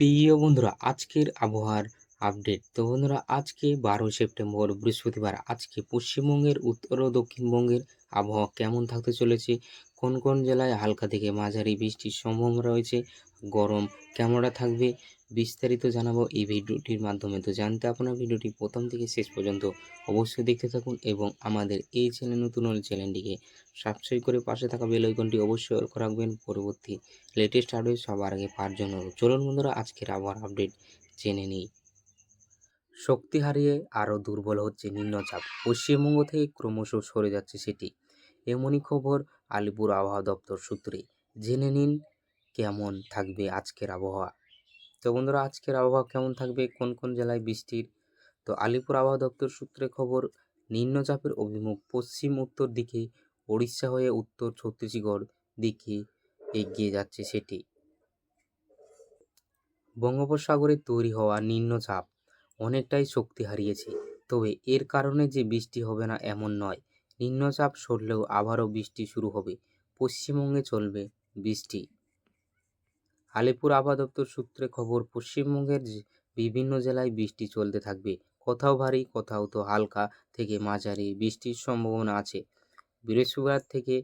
প্রিয় বন্ধুরা, আজকের আবহাওয়ার আপডেট তো বন্ধুরা, আজকে বারো সেপ্টেম্বর, বৃহস্পতিবার। আজকে পশ্চিমবঙ্গের, উত্তর ও দক্ষিণবঙ্গের আবহাওয়া কেমন থাকতে চলেছে? কোন কোন জেলায় হালকা থেকে মাঝারি বৃষ্টির সম্ভাবনা রয়েছে? গরম কেমনটা থাকবে? বিস্তারিত জানাব এই ভিডিওটির মাধ্যমে। তো জানতে আপনার ভিডিওটি প্রথম থেকে শেষ পর্যন্ত অবশ্যই দেখতে থাকুন এবং আমাদের এই চ্যানেল, নতুন হলে চ্যানেলটিকে সাবস্ক্রাইব করে পাশে থাকা বেল আইকনটি অবশ্যই করে রাখবেন। পরবর্তী লেটেস্ট আপডেট সবার আগে পাওয়ার জন্য চলুন বন্ধুরা, আজকের আবহাওয়ার আপডেট জেনে নিই। শক্তি হারিয়ে আরও দুর্বল হচ্ছে নিম্নচাপ। পশ্চিমবঙ্গ থেকে ক্রমশ সরে যাচ্ছে সেটি। এমনই খবর আলিপুর আবহাওয়া দপ্তর সূত্রে। জেনে নিন, কেমন থাকবে আজকের আবহাওয়া। তো বন্ধুরা, আজকের আবহাওয়া কেমন থাকবে? কোন কোন জেলায় বৃষ্টির? তো আলিপুর আবহাওয়া দপ্তর সূত্রে খবর, নিম্নচাপের অভিমুখ পশ্চিম উত্তর দিকে, ওড়িশা হয়ে উত্তর ছত্তিশগড় দিকে এগিয়ে যাচ্ছে সেটি। বঙ্গোপসাগরে তৈরি হওয়া নিম্নচাপ অনেকটাই শক্তি হারিয়েছে, তবে এর কারণে যে বৃষ্টি হবে না এমন নয়। নিম্নচাপ সরলেও আবারও বৃষ্টি শুরু হবে। পশ্চিমবঙ্গে চলবে বৃষ্টি। আলিপুর আবহাওয়া দপ্তর সূত্রে খবর, পশ্চিমবঙ্গের বিভিন্ন জেলায় বৃষ্টি চলতে থাকবে। কোথাও ভারী, কোথাও তো হালকা থেকে মাঝারি বৃষ্টির সম্ভাবনা আছে। বৃহস্পতিবার থেকে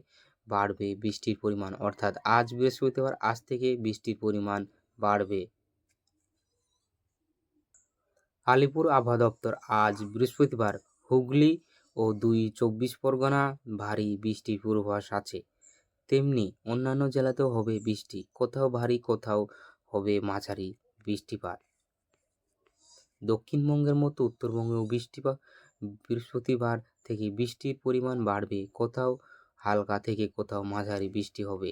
বাড়বে বৃষ্টির পরিমাণ, অর্থাৎ আজ বৃহস্পতিবার, আজ থেকে বৃষ্টির পরিমাণ বাড়বে। আলিপুর আবহাওয়া দপ্তর, আজ বৃহস্পতিবার হুগলি ও দুই চব্বিশ পরগনা ভারী বৃষ্টির পূর্বাভাস আছে। তেমনি অন্যান্য জেলাতেও হবে বৃষ্টি। কোথাও ভারী, কোথাও হবে মাঝারি বৃষ্টিপাত। দক্ষিণবঙ্গের মতো উত্তরবঙ্গেও বৃষ্টিপাত বৃহস্পতিবার থেকে বৃষ্টির পরিমাণ বাড়বে। কোথাও হালকা থেকে কোথাও মাঝারি বৃষ্টি হবে।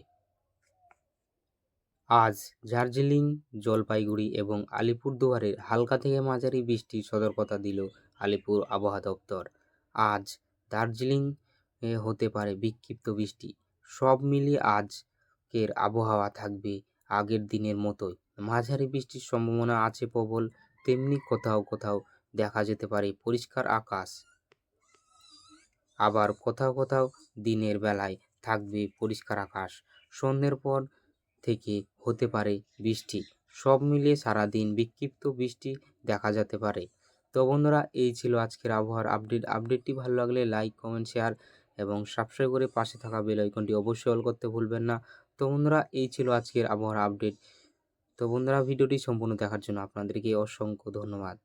আজ দার্জিলিং, জলপাইগুড়ি এবং আলিপুরদুয়ারের হালকা থেকে মাঝারি বৃষ্টির সতর্কতা দিল আলিপুর আবহাওয়া দপ্তর। আজ দার্জিলিং হতে পারে বিক্ষিপ্ত বৃষ্টি। সব মিলিয়ে আজকের আবহাওয়া থাকবে আগের দিনের মতোই। মাঝারি বৃষ্টির সম্ভাবনা আছে প্রবল, তেমনি কোথাও কোথাও দেখা যেতে পারে পরিষ্কার আকাশ। আবার কোথাও কোথাও দিনের বেলায় থাকবে পরিষ্কার আকাশ। সন্ধ্যের পর থেকে হতে পারে বৃষ্টি। সব মিলিয়ে সারাদিন বিক্ষিপ্ত বৃষ্টি দেখা যেতে পারে। তো বন্ধুরা, এই ছিল আজকের আবহাওয়ার আপডেট। আপডেটটি ভালো লাগলে লাইক, কমেন্ট, শেয়ার এবং সাবস্ক্রাইব করে পাশে থাকা বেল আইকনটি অবশ্যই অল করতে ভুলবেন না। তো বন্ধুরা, এই ছিল আজকের আবহাওয়ার আপডেট তো বন্ধুরা ভিডিওটি সম্পূর্ণ দেখার জন্য আপনাদেরকে অসংখ্য ধন্যবাদ।